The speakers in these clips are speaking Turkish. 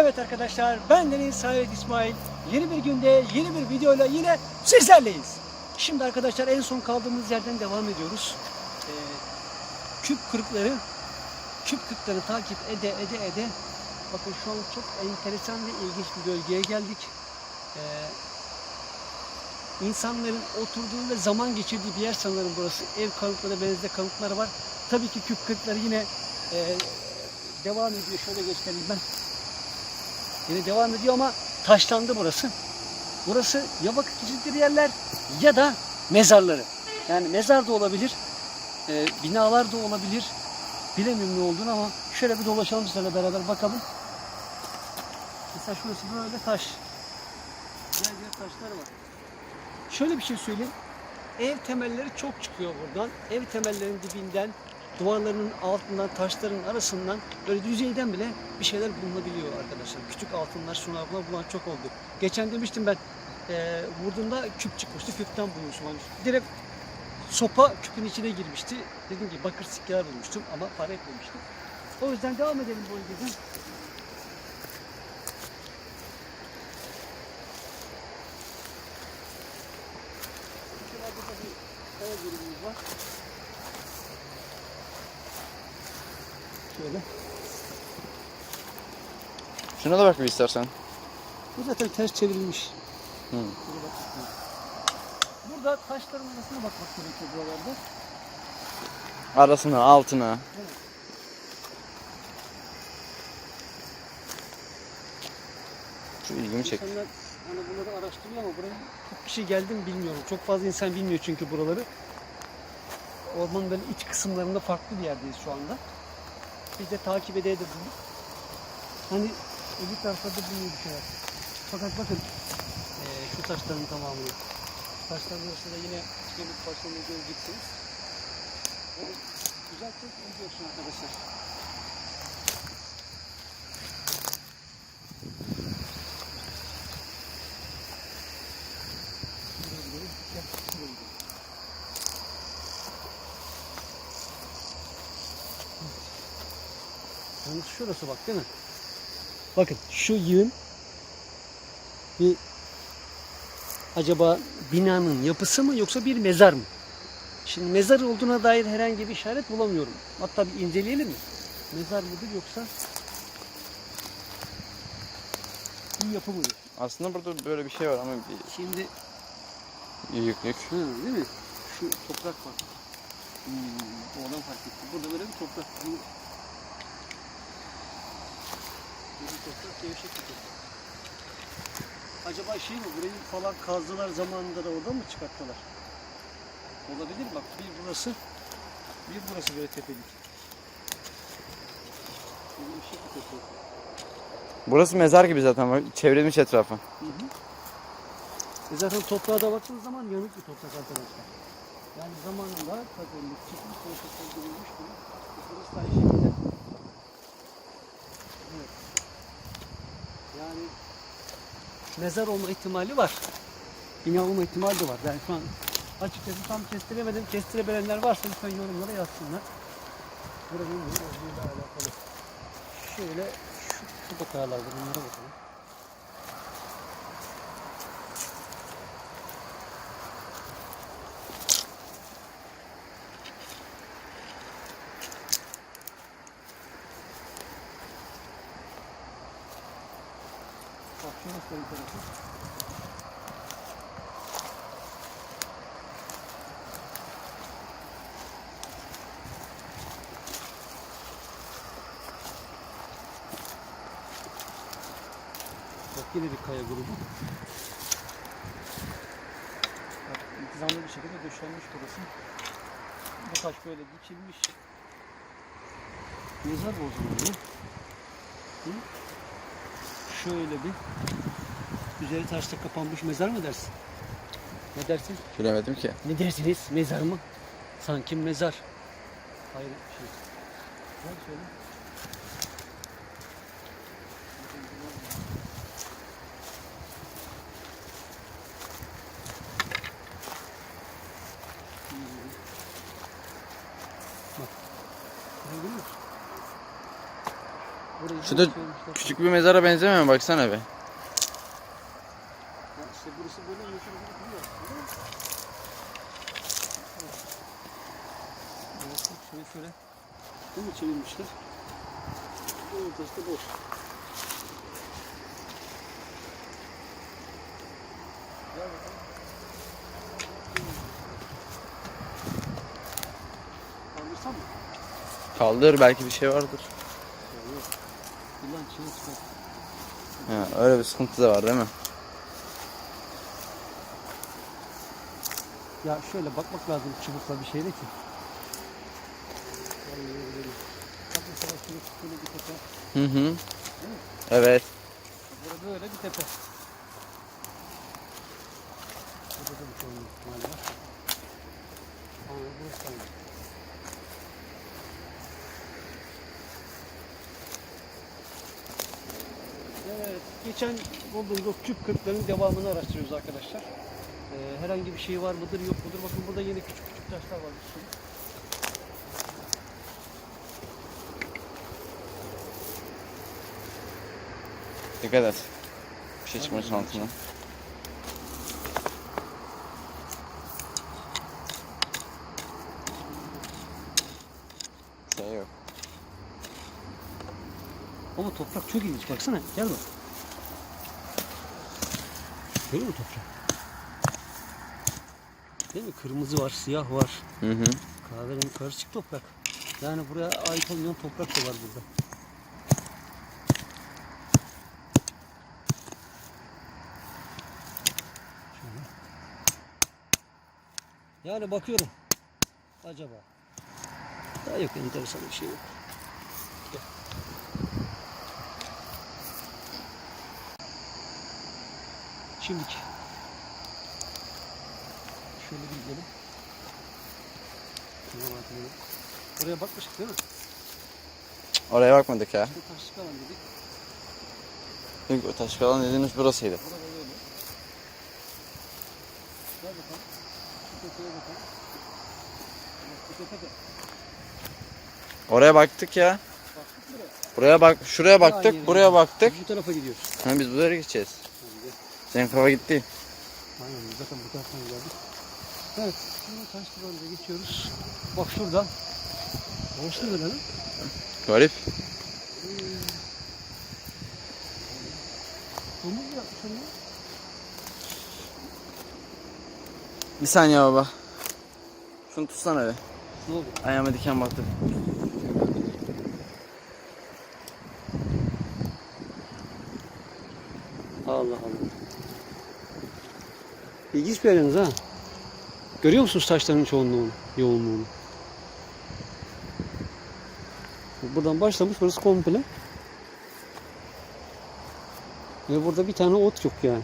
Evet arkadaşlar ben Deniz Saadet İsmail. Yeni bir günde yeni bir videoyla yine sizlerleyiz. Şimdi arkadaşlar en son kaldığımız yerden devam ediyoruz. Ee, küp kırıkları küp kırıkları takip ede ede ede bakın şu an çok enteresan ve ilginç bir bölgeye geldik. Ee, insanların oturduğu ve zaman geçirdiği bir yer sanırım burası. Ev kalıpları, benzer kalıpları var. Tabii ki küp kırıkları yine e, devam ediyor. Şöyle göstereyim ben. Yine devam ediyor ama taşlandı burası. Burası ya vakıf geçirdikleri yerler ya da mezarları. Yani mezar da olabilir, e, binalar da olabilir. Bilemiyorum ne olduğunu ama şöyle bir dolaşalım sizlerle beraber bakalım. Mesela şurası böyle taş. Yer yer taşlar var. Şöyle bir şey söyleyeyim. Ev temelleri çok çıkıyor buradan. Ev temellerinin dibinden, duvarlarının altından, taşların arasından böyle yüzeyden bile bir şeyler bulunabiliyor arkadaşlar. Küçük altınlar, şunlar bunlar bulan çok oldu. Geçen demiştim ben e, vurduğumda küp çıkmıştı. Küpten bulmuşum. Hani direkt sopa küpün içine girmişti. Dedim ki bakır sikkeler bulmuştum ama para etmemiştim. O yüzden devam edelim bu bölgeden. Şuralarda da bir var. Şöyle. Şuna da bak bir istersen. Bu zaten ters çevrilmiş. Hı. Burada taşların arasına bakmak gerekiyor buralarda. Arasına, altına. Şu ilgimi çekti. İnsanlar hani bunları araştırıyor ama buraya çok kişi geldi mi bilmiyorum. Çok fazla insan bilmiyor çünkü buraları. Ormanın böyle iç kısımlarında farklı bir yerdeyiz şu anda. Biz de takip ede ede bulduk. Hani öbür tarafta da bir şeyler. Fakat bakın eee, şu taşların tamamı. Taşların arasında yine çelik parçalarını göreceksiniz. O güzel çok izliyorsun arkadaşlar. Şuraya gidelim. Gel, şuraya gidelim. Yalnız şurası bak değil mi? Bakın şu yığın bir acaba binanın yapısı mı yoksa bir mezar mı? Şimdi mezar olduğuna dair herhangi bir işaret bulamıyorum. Hatta bir inceleyelim mi? Mezar mıdır yoksa bir yapı mıdır? Aslında burada böyle bir şey var ama bir Şimdi yüklük. Ha, değil mi? Şu toprak var. Hmm, oradan fark ettim. Burada böyle bir toprak. Bu Böyle bir toprak, gevşek bir toprak. Acaba şey mi, burayı falan kazdılar zamanında da orada mı çıkarttılar? Olabilir bak. Bir burası, bir burası böyle tepelik. Gevşek bir toprak. Burası mezar gibi zaten bak. Çevrilmiş etrafı. Hı hı. E zaten toprağa da baktığınız zaman yanık bir toprak arkadaşlar. Yani zamanında kazılmış, çıkmış, toprak öldürülmüş bu. Burası da aynı şekilde. Evet. Yani mezar olma ihtimali var. Bina olma ihtimali de var. Ben şu an açıkçası tam kestiremedim. Kestirebilenler varsa lütfen yorumlara yazsınlar. Buranın alakalı. Şöyle şu, şu da. Bunlara bakalım. Tarafı. Bak yine bir kaya grubu. Bak intizamlı bir şekilde döşenmiş burası. Bu taş böyle dikilmiş. Mezar. Hı? Şöyle bir üzeri taşla kapanmış mezar mı dersin? Ne dersin? Bilemedim ki. Ne dersiniz? Mezar mı? Sanki mezar. Hayır şey. Musun? Burayı Şu da küçük bir mezara benzemiyor mu? Baksana bir. Ha, işte burası böyle yumuşak gibi duruyor. Görüyor musun? Evet, bak şöyle şöyle. Değil mi çevirmişler? Ortası da boş. Gel bakalım. Kaldırsam mı? Kaldır belki bir şey vardır. Ya öyle bir sıkıntı da var değil mi? Ya şöyle bakmak lazım çubukla bir şeyle ki. Vallahi öyle. Bak mesela şöyle şöyle bir tepe. Hı hı. Evet. Burada böyle bir tepe. Burada da bir şey olma ihtimali var. Ama burası tamam. Evet, geçen bulduğumuz küp kırkların devamını araştırıyoruz arkadaşlar. Ee, herhangi bir şey var mıdır yok mudur? Bakın burada yine küçük küçük taşlar var sürü. Dikkat et. Bir şey çıkmasın altından. Şey yok. Ama toprak çok ilginç baksana gel bak. Görüyor musun toprak? Değil mi? Kırmızı var, siyah var. Hı hı. Kahverengi karışık toprak. Yani buraya ait olmayan toprak da var burada. Şöyle. Yani bakıyorum. Acaba. Daha yok enteresan bir şey yok. Şimdiki. Şöyle bir gidelim. Oraya bakmıştık değil mi? Oraya bakmadık ya. İşte taş çıkaran dedik. Çünkü o taş kalan dediğimiz burasıydı. Burada böyle. Gel bakalım. Şu tepeye bakalım. Evet, Bu tepe de. Oraya baktık ya. Baktık buraya. Buraya bak, şuraya baktık, buraya baktık. Bu tarafa gidiyoruz. Ha, biz buraya gideceğiz. Senin kafa gitti. Aynen zaten bu taraftan geldik. Evet. Şimdi taş duvarına geçiyoruz. Bak şuradan. Orası ne lan? Garip. Domuz mu yapmış onu? Bir saniye baba. Şunu tutsana be. Ne oldu? Ayağıma diken battı. Allah Allah. İlginç bir yeriniz ha. Görüyor musunuz taşların çoğunluğunu, yoğunluğunu? Buradan başlamış burası komple. Ve burada bir tane ot yok yani.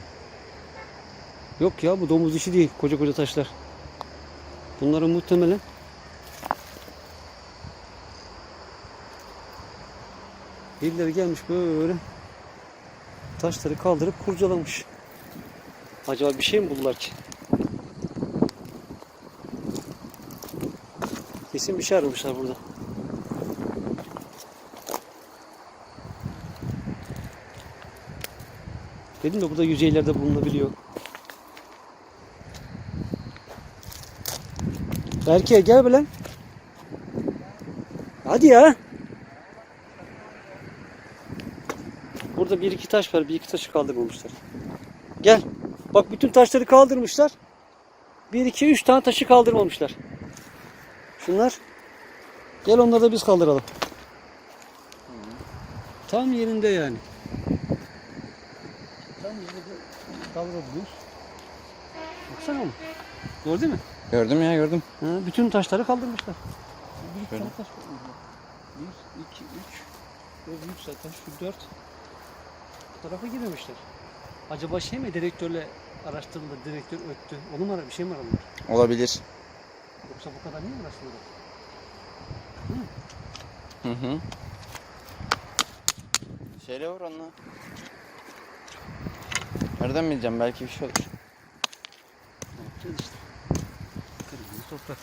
Yok ya bu domuz işi değil. Koca koca taşlar. Bunların muhtemelen birileri gelmiş böyle taşları kaldırıp kurcalamış. Acaba bir şey mi buldular ki? Kesin bir şey aramışlar burada. Dedim de burada yüzeylerde bulunabiliyor. Berke gel be lan. Hadi ya. Burada bir iki taş var. Bir iki taşı kaldırmamışlar. Gel. Bak bütün taşları kaldırmışlar. Bir iki üç tane taşı kaldırmamışlar. Şunlar. Gel onları da biz kaldıralım. Tam yerinde yani. Tam yerinde kaldırabiliyoruz. Baksana. Doğru değil mi? Gördüm ya gördüm. Ha, bütün taşları kaldırmışlar. Bir iki Şöyle. tane taş. Bir, iki, üç. Ve büyük zaten şu dört. Bu tarafa girmemişler. Acaba şey mi direktörle araştırıldı, direktör öttü. Onu mu ara- bir şey mi aradılar? Olabilir. Yoksa bu kadar niye araştırıldı? Hı hı. Şeyle var onunla. Nereden bileceğim belki bir şey olur. Ne yapacağız işte. Kırmızı toprak.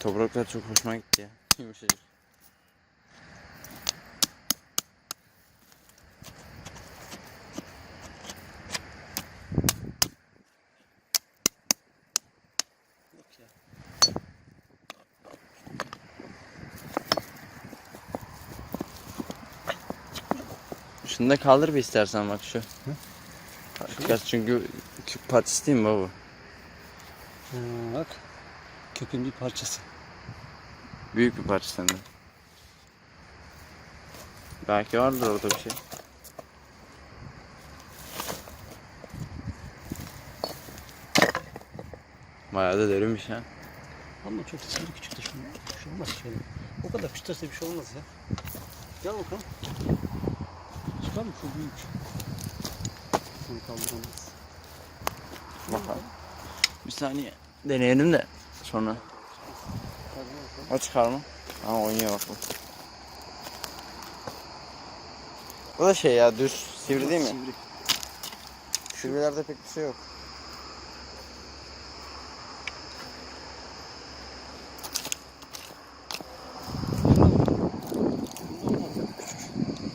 Topraklar çok hoşuma gitti ya. Yumuşacık. Da kaldır bir istersen bak şu. Biraz çünkü küp parçası değil mi baba? Ha, bak. Köpün bir parçası. Büyük bir parça sende. Belki vardır orada bir şey. Bayağı da derinmiş ha. Ama çok sivri küçük de şunu. Bir şey olmaz şöyle. O kadar küçülse bir şey olmaz ya. Gel bakalım. Çıkar mı? Büyük. Onu kaldıramaz. Bakalım. Bir saniye deneyelim de sonra. O çıkar mı? Ama oynuyor bak bu. Bu da şey ya düz sivri değil mi? Sivri. Sivrilerde pek bir şey yok.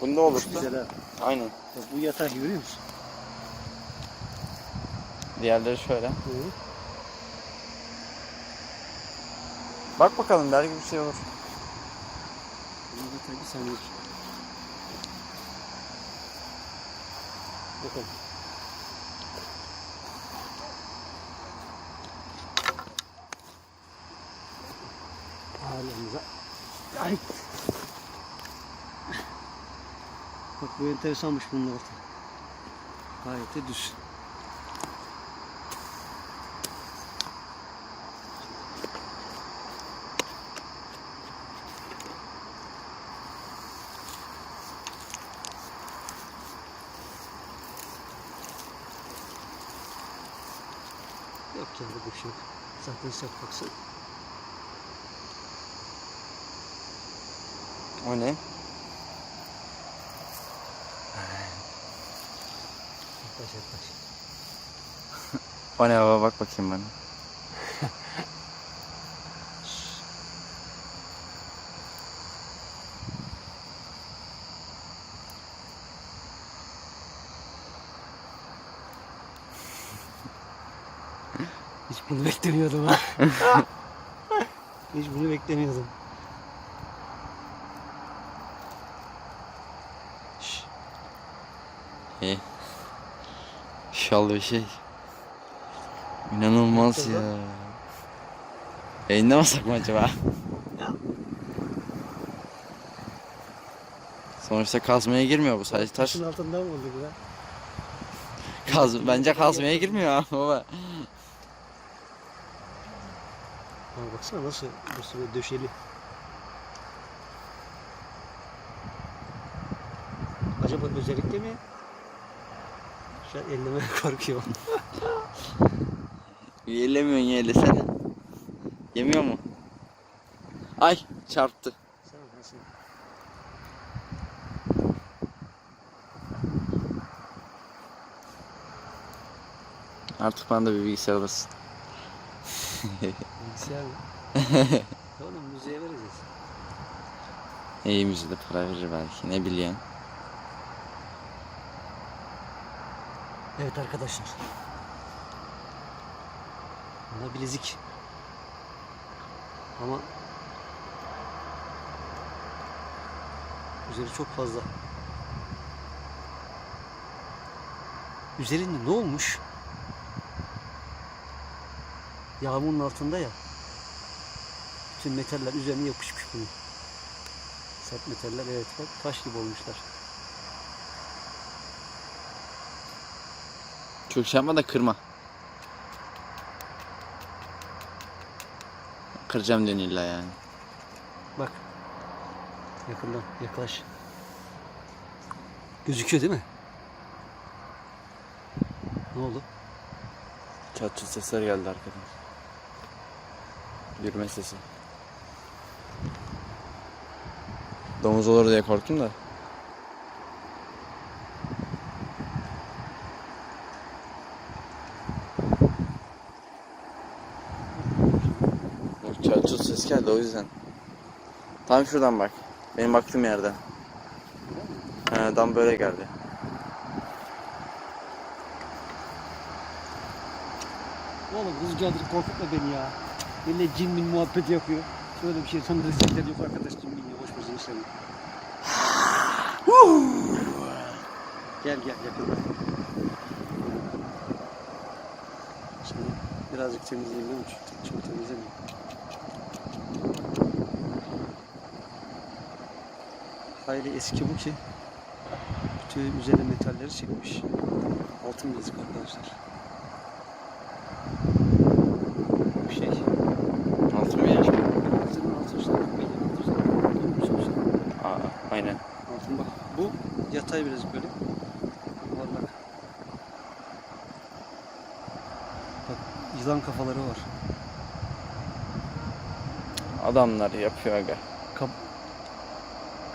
Bunda olursa Güzel ha. Aynen. Bak bu yatak görüyor musun? Diğerleri şöyle. Hı. Bak bakalım belki bir şey olur. Bunu da tabii sen. Bakalım. Halimize. Ay. Bak bu enteresanmış bunun altı. Gayet de düz. Yok yani şey yok. Zaten sert baksana. O ne? Yaklaş yaklaş. O ne baba bak bakayım bana. Hiç bunu beklemiyordum ha. Hiç bunu beklemiyordum. Şş, İyi. İnşallah bir şey. İnanılmaz ya. Yayınlamasak mı acaba? Sonuçta kazmaya girmiyor bu sadece taş. Taşın altından mı oldu bu ya? Kaz, bence kazmaya girmiyor baba. Ha, baksana nasıl burası böyle döşeli. Acaba özellikle mi? Şu an ellemeye korkuyorum. Yellemiyorsun ya ellesene. Yemiyor mu? Ay çarptı. Artık bana da bir bilgisayar alırsın. Bilgisayar mı? Oğlum müziğe vereceğiz. İyi müziğe de para verir belki ne biliyorsun. Evet arkadaşlar. Buna bilezik. Ama üzeri çok fazla. Üzerinde ne olmuş? Yağmurun altında ya. Bütün metaller üzerine yapışmış bunun. Sert metaller evet bak taş gibi olmuşlar. Çok şey da kırma. Kıracağım illa yani. Bak. Yakından yaklaş. Gözüküyor değil mi? Ne oldu? Çat çat sesler geldi arkadan. Yürüme sesi. Domuz olur diye korktum da. Çat ses geldi o yüzden. Tam şuradan bak. Benim baktığım yerden. He, tam böyle geldi. Oğlum rüzgardır korkutma beni ya. Yine cin min muhabbet yapıyor. Şöyle bir şey sana rüzgar yok arkadaş cin min ya. Boş boşuna işlemi. Gel gel yakında. Şimdi birazcık temizleyeyim değil mi? Çok temizlemeyeyim. Hayli eski bu ki bütün üzerine metalleri çekmiş. Altın bilezik arkadaşlar. Bir şey. Altın bir yer. Altının altı işte. Altı işte. Görmüş musun? Aa, aynen. Altın bak. Bu yatay birazcık böyle. Yuvarlak. Bak yılan kafaları var. Adamlar yapıyor aga.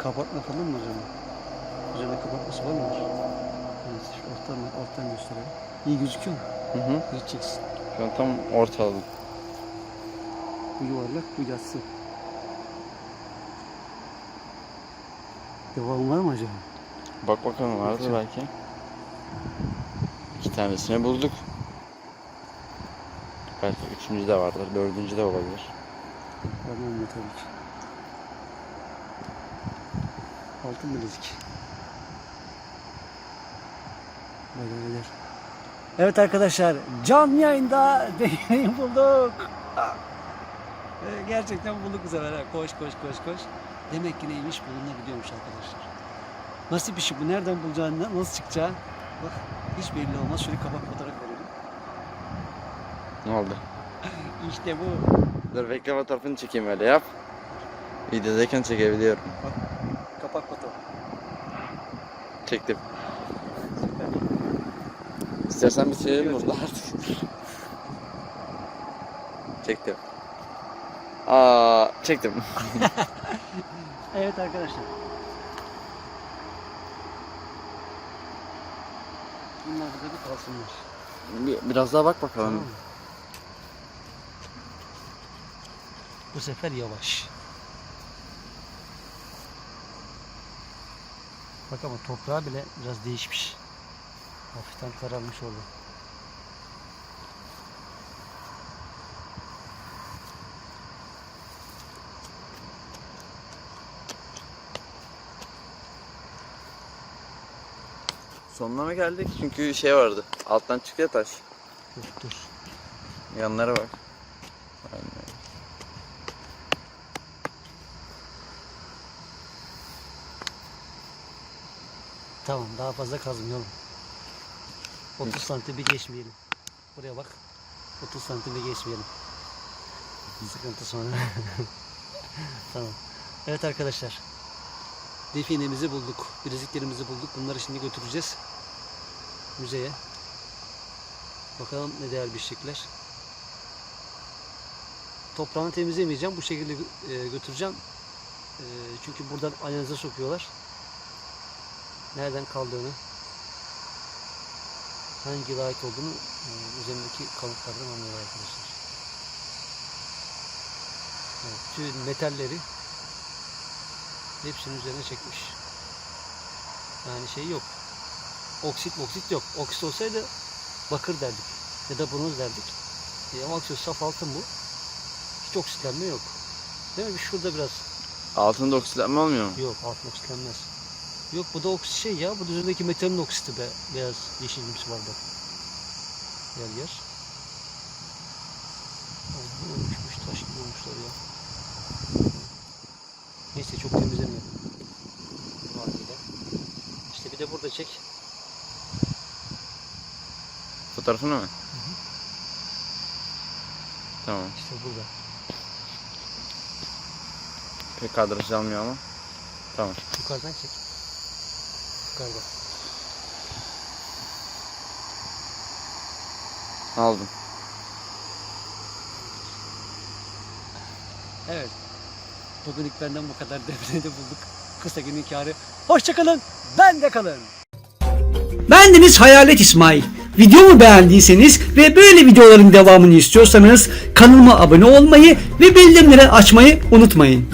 Kap kapatma falan mı acaba? Üzerine kapatması var mı? Evet, şu alttan, alttan gösterelim. İyi gözüküyor mu? Hı hı. Gideceksin. Şu an tam ortaladım. Bu yuvarlak, bu yatsı. Devam var mı acaba? Bak bakalım vardır Bakacağım. belki. İki tanesini bulduk. Belki üçüncü de vardır, dördüncü de olabilir. Tamam mı tabii ki. Altın bilezik. Öyle. Evet arkadaşlar canlı yayında deneyim bulduk. Gerçekten bulduk bu sefer. Koş koş koş koş. Demek ki neymiş bulunabiliyormuş arkadaşlar. Nasıl bir şey bu? Nereden bulacağını, nasıl çıkacağı? Bak hiç belli olmaz. Şöyle kapak fotoğraf verelim. Ne oldu? İşte bu. Dur bekle fotoğrafını çekeyim öyle yap. Videodayken çekebiliyorum. Kapak fotoğraf. Çektim. İstersen bitirelim burada artık. Çektim. Aa, çektim. Evet arkadaşlar. Bunlar burada bir kalsınlar. Bir- Biraz daha bak bakalım. Tamam? Bu sefer yavaş. Bak ama toprağı bile biraz değişmiş. Hafiften kararmış oldu. Sonuna mı geldik? Çünkü şey vardı. Alttan çıkıyor taş. Dur dur. Yanlara bak. Tamam daha fazla kazmayalım. 30 santim bir geçmeyelim. Buraya bak. 30 santim bir geçmeyelim. Sıkıntı sonra. tamam. Evet arkadaşlar. Definemizi bulduk. Bileziklerimizi bulduk. Bunları şimdi götüreceğiz. Müzeye. Bakalım ne değer biçecekler. Toprağını temizlemeyeceğim. Bu şekilde e, götüreceğim. E, çünkü buradan analize sokuyorlar nereden kaldığını, hangi yıla ait olduğunu e, üzerindeki kalıplardan anlıyor arkadaşlar. Evet, bütün metalleri hepsinin üzerine çekmiş. Yani şey yok. Oksit oksit yok. Oksit olsaydı bakır derdik. Ya da bronz derdik. E, ama bakıyoruz saf altın bu. Hiç oksitlenme yok. Değil mi? Şurada biraz Altında oksitlenme olmuyor mu? Yok altın oksitlenmez. Yok bu da oksit şey ya. Bu da üzerindeki metalin oksiti be. Beyaz yeşilimsi var bak. Yer yer. Ay, olmuşmuş taş gibi olmuşlar ya. Neyse çok temizlemiyorum. Bu haliyle. İşte bir de burada çek. Fotoğrafını mı? Tamam. İşte burada. Pek kadraj almıyor ama. Tamam. Yukarıdan çek. Yukarıda. Aldım. Evet. Bugünlük benden bu kadar devrede bulduk. Kısa günün kârı. Hoşçakalın. Ben de kalın. Bendeniz Hayalet İsmail. Videomu beğendiyseniz ve böyle videoların devamını istiyorsanız kanalıma abone olmayı ve bildirimleri açmayı unutmayın.